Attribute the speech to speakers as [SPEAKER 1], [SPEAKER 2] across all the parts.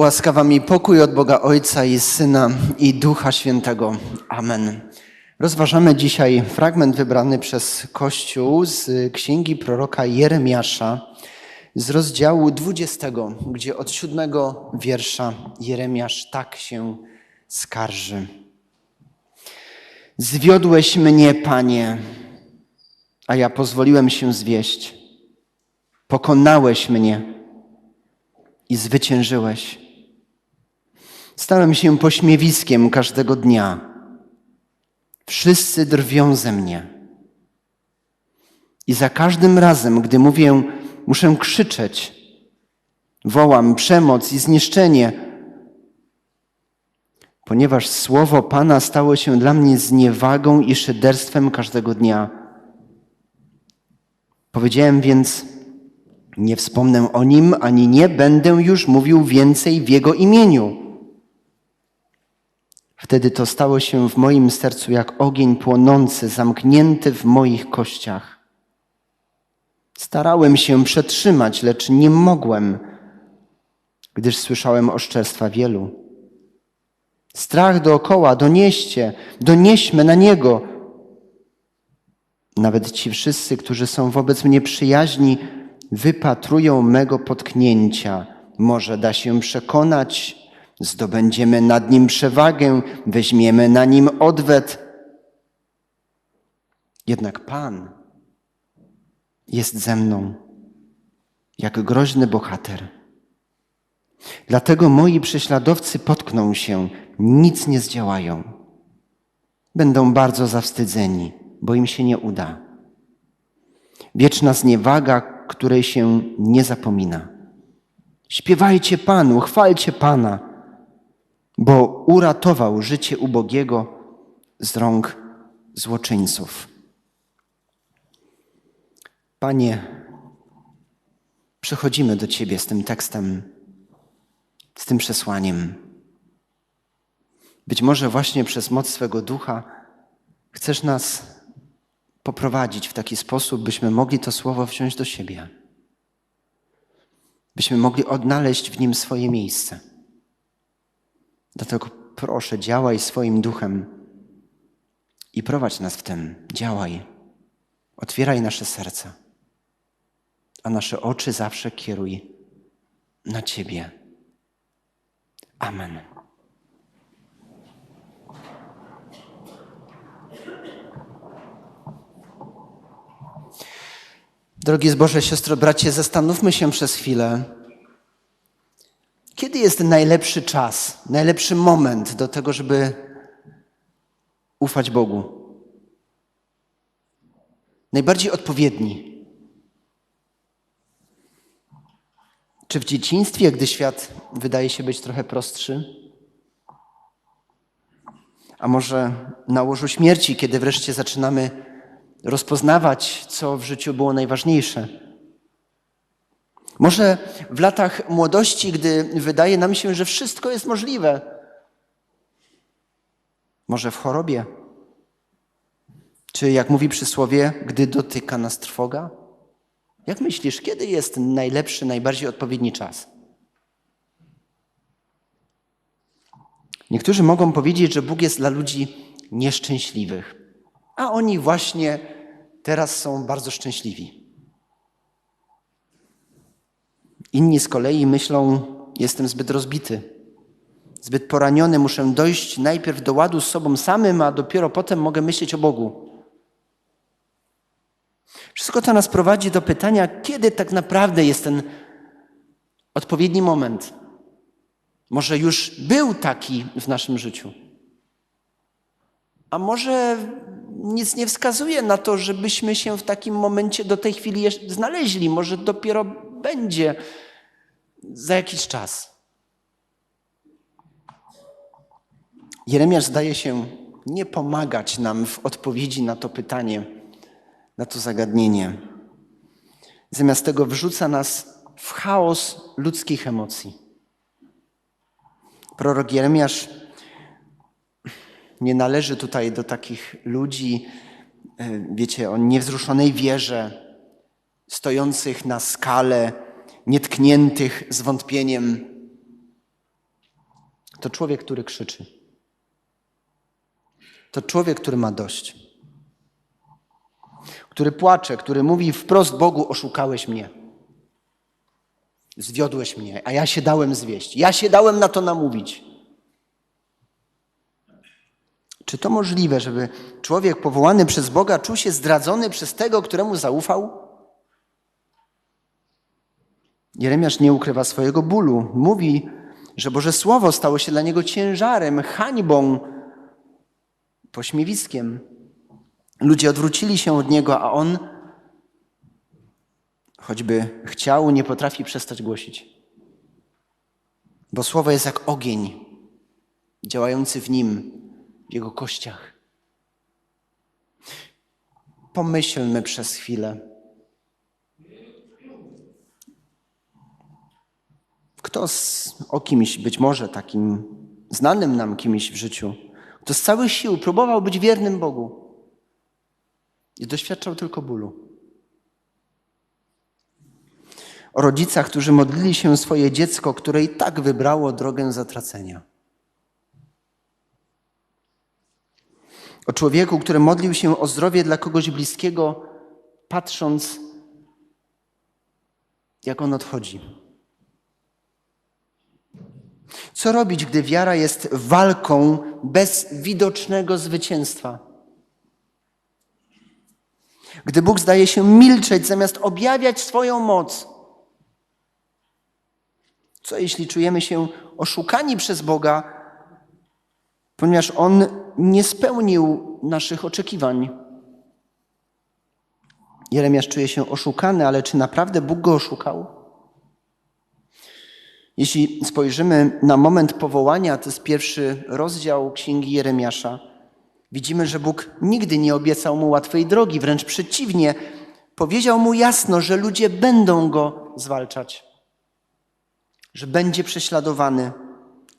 [SPEAKER 1] Łaskawa mi pokój od Boga Ojca i Syna i Ducha Świętego. Amen. Rozważamy dzisiaj fragment wybrany przez Kościół z księgi proroka Jeremiasza z rozdziału 20, gdzie od siódmego wiersza Jeremiasz tak się skarży. Zwiodłeś mnie, Panie, a ja pozwoliłem się zwieść. Pokonałeś mnie i zwyciężyłeś. Stałem się pośmiewiskiem każdego dnia. Wszyscy drwią ze mnie. I za każdym razem, gdy mówię, muszę krzyczeć, wołam przemoc i zniszczenie, ponieważ słowo Pana stało się dla mnie zniewagą i szyderstwem każdego dnia. Powiedziałem więc, nie wspomnę o nim, ani nie będę już mówił więcej w jego imieniu. Wtedy to stało się w moim sercu jak ogień płonący, zamknięty w moich kościach. Starałem się przetrzymać, lecz nie mogłem, gdyż słyszałem oszczerstwa wielu. Strach dookoła, donieście, donieśmy na niego. Nawet ci wszyscy, którzy są wobec mnie przyjaźni, wypatrują mego potknięcia. Może da się przekonać, zdobędziemy nad nim przewagę, weźmiemy na nim odwet. Jednak Pan jest ze mną, jak groźny bohater. Dlatego moi prześladowcy potkną się, nic nie zdziałają. Będą bardzo zawstydzeni, bo im się nie uda. Wieczna zniewaga, której się nie zapomina. Śpiewajcie Panu, chwalcie Pana, bo uratował życie ubogiego z rąk złoczyńców. Panie, przychodzimy do Ciebie z tym tekstem, z tym przesłaniem. Być może właśnie przez moc swego ducha chcesz nas poprowadzić w taki sposób, byśmy mogli to słowo wziąć do siebie, byśmy mogli odnaleźć w nim swoje miejsce. Dlatego proszę, działaj swoim duchem i prowadź nas w tym. Działaj. Otwieraj nasze serca, a nasze oczy zawsze kieruj na Ciebie. Amen. Drogie zboże, siostro, bracie, zastanówmy się przez chwilę, kiedy jest najlepszy czas, najlepszy moment do tego, żeby ufać Bogu? Najbardziej odpowiedni. Czy w dzieciństwie, gdy świat wydaje się być trochę prostszy? A może na łożu śmierci, kiedy wreszcie zaczynamy rozpoznawać, co w życiu było najważniejsze? Może w latach młodości, gdy wydaje nam się, że wszystko jest możliwe. Może w chorobie. Czy jak mówi przysłowie, gdy dotyka nas trwoga? Jak myślisz, kiedy jest najlepszy, najbardziej odpowiedni czas? Niektórzy mogą powiedzieć, że Bóg jest dla ludzi nieszczęśliwych, a oni właśnie teraz są bardzo szczęśliwi. Inni z kolei myślą, jestem zbyt rozbity, zbyt poraniony, muszę dojść najpierw do ładu z sobą samym, a dopiero potem mogę myśleć o Bogu. Wszystko to nas prowadzi do pytania, kiedy tak naprawdę jest ten odpowiedni moment. Może już był taki w naszym życiu. A może nic nie wskazuje na to, żebyśmy się w takim momencie do tej chwili znaleźli. Może dopiero będzie za jakiś czas. Jeremiasz zdaje się nie pomagać nam w odpowiedzi na to pytanie, na to zagadnienie. Zamiast tego wrzuca nas w chaos ludzkich emocji. Prorok Jeremiasz nie należy tutaj do takich ludzi, wiecie, o niewzruszonej wierze, stojących na skale, nietkniętych zwątpieniem. To człowiek, który krzyczy. To człowiek, który ma dość. Który płacze, który mówi wprost Bogu: Oszukałeś mnie. Zwiodłeś mnie, a ja się dałem zwieść. Ja się dałem na to namówić. Czy to możliwe, żeby człowiek powołany przez Boga czuł się zdradzony przez tego, któremu zaufał? Jeremiasz nie ukrywa swojego bólu. Mówi, że Boże Słowo stało się dla niego ciężarem, hańbą, pośmiewiskiem. Ludzie odwrócili się od niego, a on, choćby chciał, nie potrafi przestać głosić. Bo Słowo jest jak ogień działający w nim, w jego kościach. Pomyślmy przez chwilę. Kto z, o kimś, być może takim znanym nam kimś w życiu, kto z całych sił próbował być wiernym Bogu i doświadczał tylko bólu. O rodzicach, którzy modlili się swoje dziecko, które i tak wybrało drogę zatracenia. O człowieku, który modlił się o zdrowie dla kogoś bliskiego, patrząc, jak on odchodzi. Co robić, gdy wiara jest walką bez widocznego zwycięstwa? Gdy Bóg zdaje się milczeć zamiast objawiać swoją moc? Co jeśli czujemy się oszukani przez Boga, ponieważ On nie spełnił naszych oczekiwań? Jeremiasz czuje się oszukany, ale czy naprawdę Bóg go oszukał? Jeśli spojrzymy na moment powołania, to jest pierwszy rozdział Księgi Jeremiasza, widzimy, że Bóg nigdy nie obiecał mu łatwej drogi, wręcz przeciwnie, powiedział mu jasno, że ludzie będą go zwalczać, że będzie prześladowany,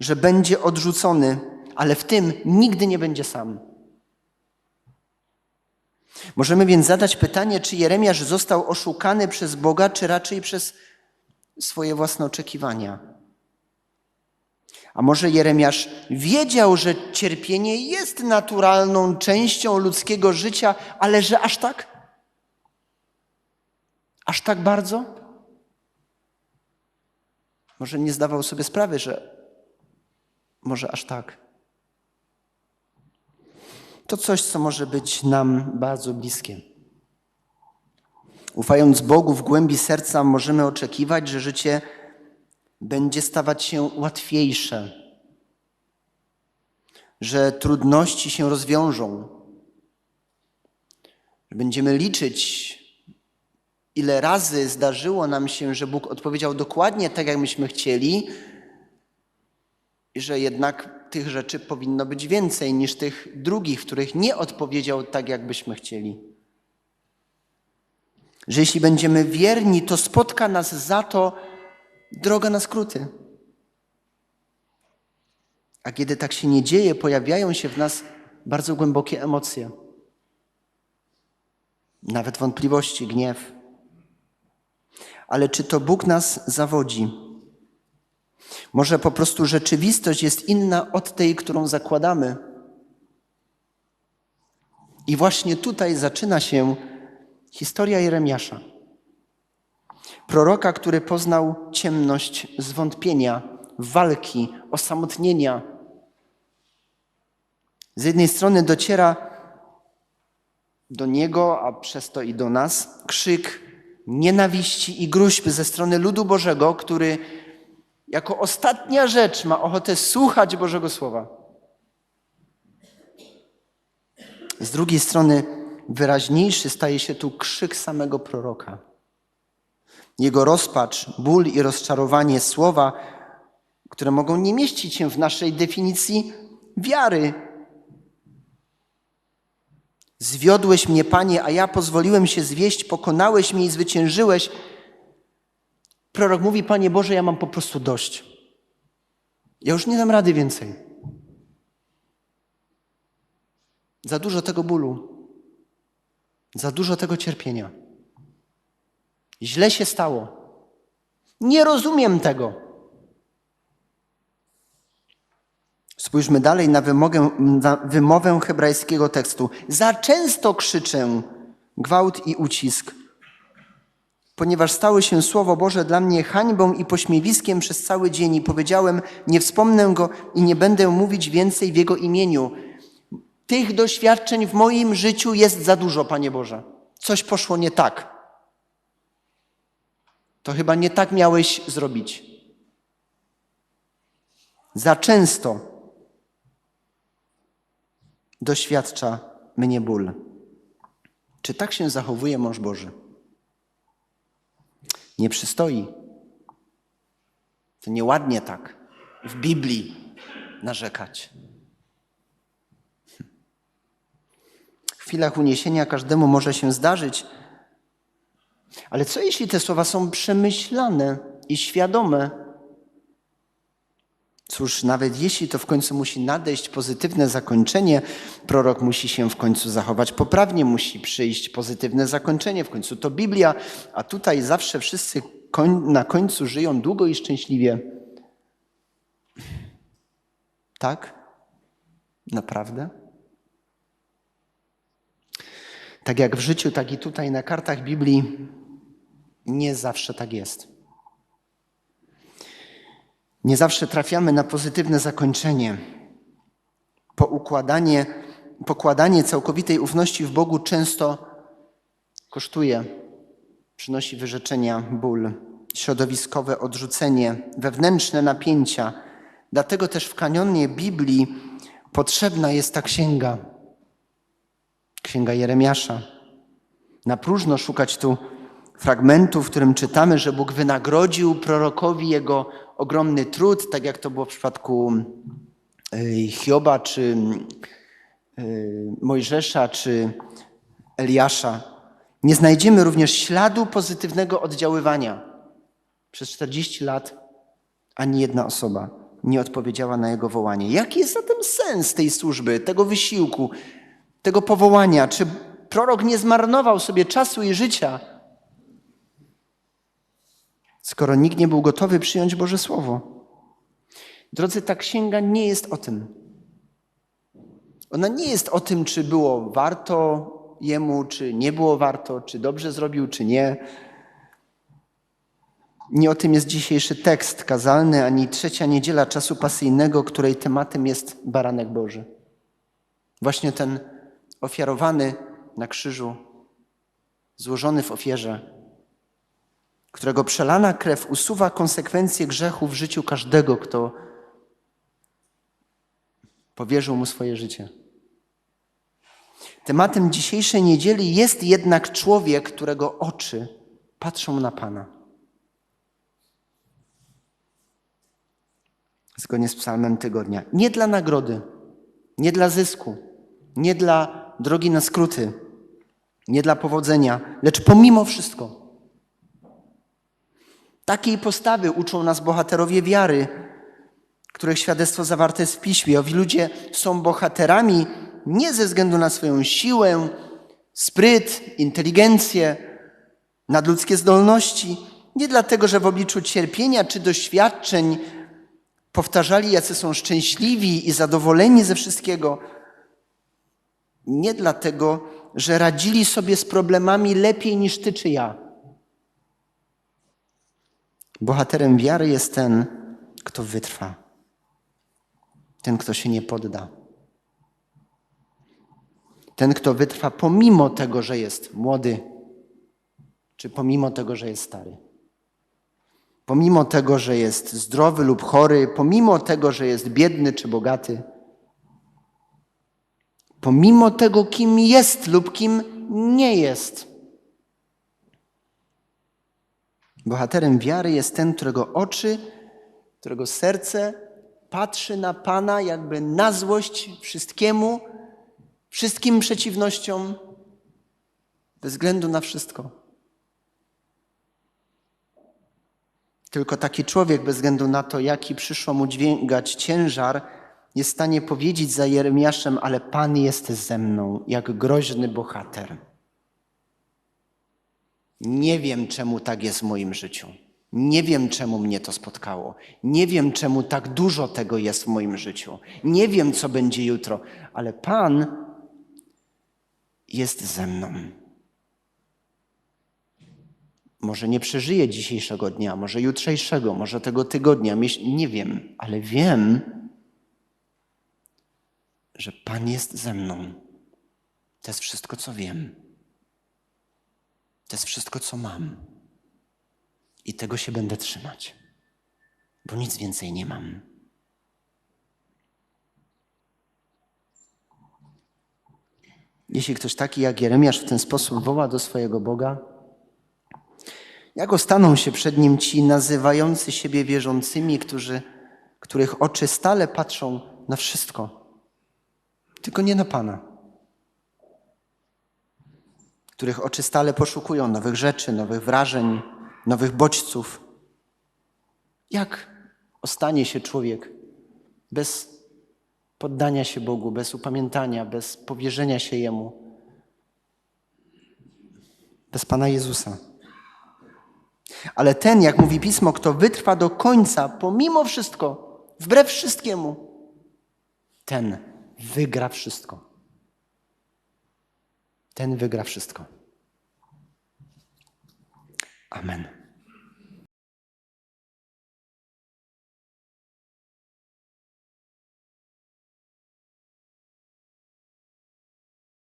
[SPEAKER 1] że będzie odrzucony, ale w tym nigdy nie będzie sam. Możemy więc zadać pytanie, czy Jeremiasz został oszukany przez Boga, czy raczej przez swoje własne oczekiwania. A może Jeremiasz wiedział, że cierpienie jest naturalną częścią ludzkiego życia, ale że aż tak? Aż tak bardzo? Może nie zdawał sobie sprawy, że może aż tak. To coś, co może być nam bardzo bliskie. Ufając Bogu w głębi serca, możemy oczekiwać, że życie będzie stawać się łatwiejsze, że trudności się rozwiążą, że będziemy liczyć, ile razy zdarzyło nam się, że Bóg odpowiedział dokładnie tak, jak myśmy chcieli, i że jednak tych rzeczy powinno być więcej niż tych drugich, w których nie odpowiedział tak, jak byśmy chcieli że jeśli będziemy wierni, to spotka nas za to droga na skróty. A kiedy tak się nie dzieje, pojawiają się w nas bardzo głębokie emocje, nawet wątpliwości, gniew. Ale czy to Bóg nas zawodzi? Może po prostu rzeczywistość jest inna od tej, którą zakładamy. I właśnie tutaj zaczyna się Historia Jeremiasza. Proroka, który poznał ciemność zwątpienia, walki, osamotnienia. Z jednej strony dociera do niego, a przez to i do nas, krzyk nienawiści i gruźb ze strony ludu Bożego, który jako ostatnia rzecz ma ochotę słuchać Bożego Słowa. Z drugiej strony wyraźniejszy staje się tu krzyk samego proroka. Jego rozpacz, ból i rozczarowanie słowa, które mogą nie mieścić się w naszej definicji wiary. Zwiodłeś mnie, Panie, a ja pozwoliłem się zwieść, pokonałeś mnie i zwyciężyłeś. Prorok mówi, Panie Boże, ja mam po prostu dość. Ja już nie dam rady więcej. Za dużo tego bólu. Za dużo tego cierpienia. Źle się stało. Nie rozumiem tego. Spójrzmy dalej na wymogę, na wymowę hebrajskiego tekstu. Za często krzyczę gwałt i ucisk, ponieważ stały się Słowo Boże dla mnie hańbą i pośmiewiskiem przez cały dzień i powiedziałem, nie wspomnę go i nie będę mówić więcej w Jego imieniu. Tych doświadczeń w moim życiu jest za dużo, Panie Boże. Coś poszło nie tak. To chyba nie tak miałeś zrobić. Za często doświadcza mnie ból. Czy tak się zachowuje mąż Boży? Nie przystoi. To nieładnie tak w Biblii narzekać. Chwilach uniesienia każdemu może się zdarzyć, ale co jeśli te słowa są przemyślane i świadome? Cóż, nawet jeśli to w końcu musi nadejść pozytywne zakończenie, prorok musi się w końcu zachować poprawnie, musi przyjść pozytywne zakończenie, w końcu to Biblia, a tutaj zawsze wszyscy na końcu żyją długo i szczęśliwie. Tak? Naprawdę? Tak jak w życiu, tak i tutaj na kartach Biblii nie zawsze tak jest. Nie zawsze trafiamy na pozytywne zakończenie. Poukładanie, pokładanie całkowitej ufności w Bogu często kosztuje, przynosi wyrzeczenia, ból, środowiskowe odrzucenie, wewnętrzne napięcia. Dlatego też w kanionie Biblii potrzebna jest ta księga, księga Jeremiasza. Na próżno szukać tu fragmentu, w którym czytamy, że Bóg wynagrodził prorokowi jego ogromny trud, tak jak to było w przypadku y, Hioba, czy y, Mojżesza, czy Eliasza. Nie znajdziemy również śladu pozytywnego oddziaływania. Przez 40 lat ani jedna osoba nie odpowiedziała na jego wołanie. Jaki jest zatem sens tej służby, tego wysiłku, tego powołania? Czy prorok nie zmarnował sobie czasu i życia? skoro nikt nie był gotowy przyjąć Boże Słowo. Drodzy, ta księga nie jest o tym. Ona nie jest o tym, czy było warto jemu, czy nie było warto, czy dobrze zrobił, czy nie. Nie o tym jest dzisiejszy tekst kazalny, ani trzecia niedziela czasu pasyjnego, której tematem jest baranek Boży. Właśnie ten ofiarowany na krzyżu, złożony w ofierze, którego przelana krew usuwa konsekwencje grzechu w życiu każdego, kto powierzył mu swoje życie. Tematem dzisiejszej niedzieli jest jednak człowiek, którego oczy patrzą na Pana. Zgodnie z psalmem tygodnia. Nie dla nagrody, nie dla zysku, nie dla drogi na skróty, nie dla powodzenia, lecz pomimo wszystko Takiej postawy uczą nas bohaterowie wiary, których świadectwo zawarte jest w piśmie. Owi ludzie są bohaterami nie ze względu na swoją siłę, spryt, inteligencję, nadludzkie zdolności, nie dlatego, że w obliczu cierpienia czy doświadczeń powtarzali, jacy są szczęśliwi i zadowoleni ze wszystkiego. Nie dlatego, że radzili sobie z problemami lepiej niż ty czy ja. Bohaterem wiary jest ten, kto wytrwa, ten, kto się nie podda. Ten, kto wytrwa pomimo tego, że jest młody, czy pomimo tego, że jest stary. Pomimo tego, że jest zdrowy lub chory, pomimo tego, że jest biedny czy bogaty. Pomimo tego, kim jest lub kim nie jest. Bohaterem wiary jest ten, którego oczy, którego serce patrzy na Pana jakby na złość wszystkiemu, wszystkim przeciwnościom, bez względu na wszystko. Tylko taki człowiek, bez względu na to, jaki przyszło mu dźwigać ciężar, jest w stanie powiedzieć za Jeremiaszem, ale Pan jest ze mną, jak groźny bohater. Nie wiem, czemu tak jest w moim życiu. Nie wiem, czemu mnie to spotkało. Nie wiem, czemu tak dużo tego jest w moim życiu. Nie wiem, co będzie jutro, ale Pan jest ze mną. Może nie przeżyję dzisiejszego dnia, może jutrzejszego, może tego tygodnia, nie wiem, ale wiem, że Pan jest ze mną. To jest wszystko, co wiem. To jest wszystko, co mam. I tego się będę trzymać, bo nic więcej nie mam. Jeśli ktoś taki jak Jeremiasz w ten sposób woła do swojego Boga, jak ostaną się przed nim ci nazywający siebie wierzącymi, którzy, których oczy stale patrzą na wszystko, tylko nie na Pana, których oczy stale poszukują nowych rzeczy, nowych wrażeń, nowych bodźców. Jak ostanie się człowiek bez poddania się Bogu, bez upamiętania, bez powierzenia się Jemu, bez Pana Jezusa? Ale ten, jak mówi pismo, kto wytrwa do końca, pomimo wszystko, wbrew wszystkiemu, ten wygra wszystko. Ten wygra wszystko. Amen.